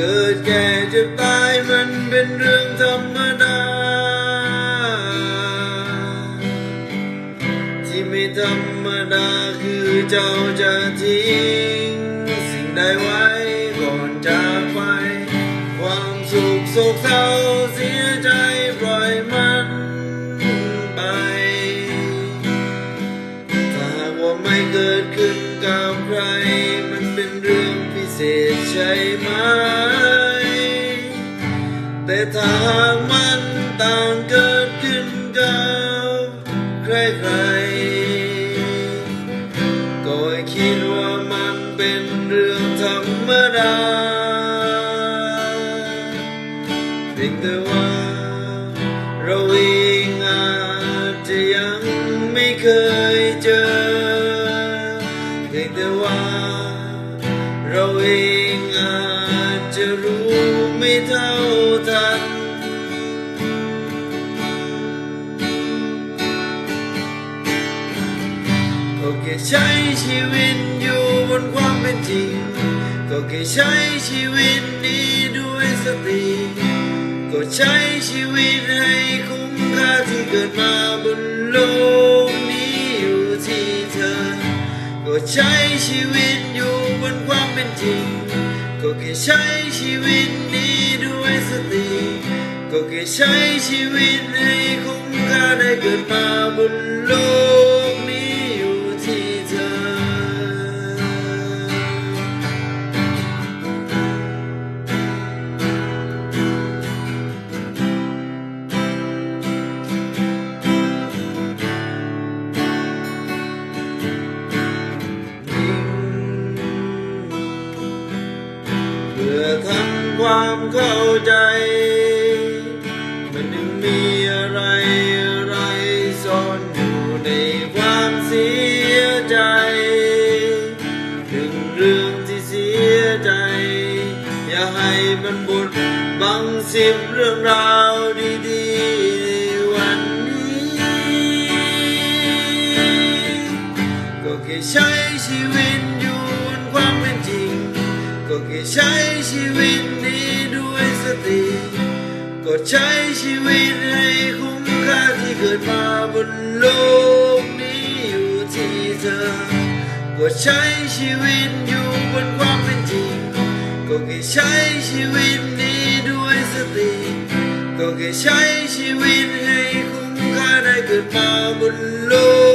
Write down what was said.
กิดแก่จะตายมันเป็นเรื่องธรรมดา ที่ไม่ธรรมดาคือเจ้าจะทิ้ง สิ่งใดไว้ก่อนจากไป ความสุขโศกเศร้าเสียใจปล่อยมันไปถ้าว่าไม่เกิดขึ้นกับใคร มันเป็นเรื่องพิเศษใช่ไหม แต่ถ้าหากมันต่างเกิดขึ้นกับใครๆก็คิดว่ามันเป็นเรื่องธรรมดาเพียงแต่ว่าเราเองอาจจะยังไม่เคยเจอเพียงแต่ว่าเราเองอาจจะรู้ไม่เท่า ก็แค่ใช้ชีวิตอยู่บนความเป็นจริง ก็แค่ใช้ชีวิตนี้ด้วยสติก็ใช้ชีวิตให้คุ้มค่าที่เกิดมาบนโลกนี้อยู่ที่เธอ ก็ใช้ชีวิตอยู่บนความเป็นจริง ก็แค่ใช้ชีวิตนี้ด้วยสติก็แค่ใช้ชีวิตให้คุ้มค่าได้เกิดมาบน ความเข้าใจ มันยังมีอะไรอะไรซ่อนอยู่ในความเสียใจถึงเรื่องที่เสียใจ อย่าให้มันบดบังสิบเรื่องราวดี ก็แค่ใช้ชีวิตนี้ด้วยสติ ก็ใช้ชีวิตให้คุ้มค่าที่เกิดมาบนโลกนี้อยู่ที่เธอ ก็ใช้ชีวิตอยู่บนความเป็นจริง ก็แค่ใช้ชีวิตนี้ด้วยสติ ก็แค่ใช้ชีวิตให้คุ้มค่าได้เกิดมาบนโลก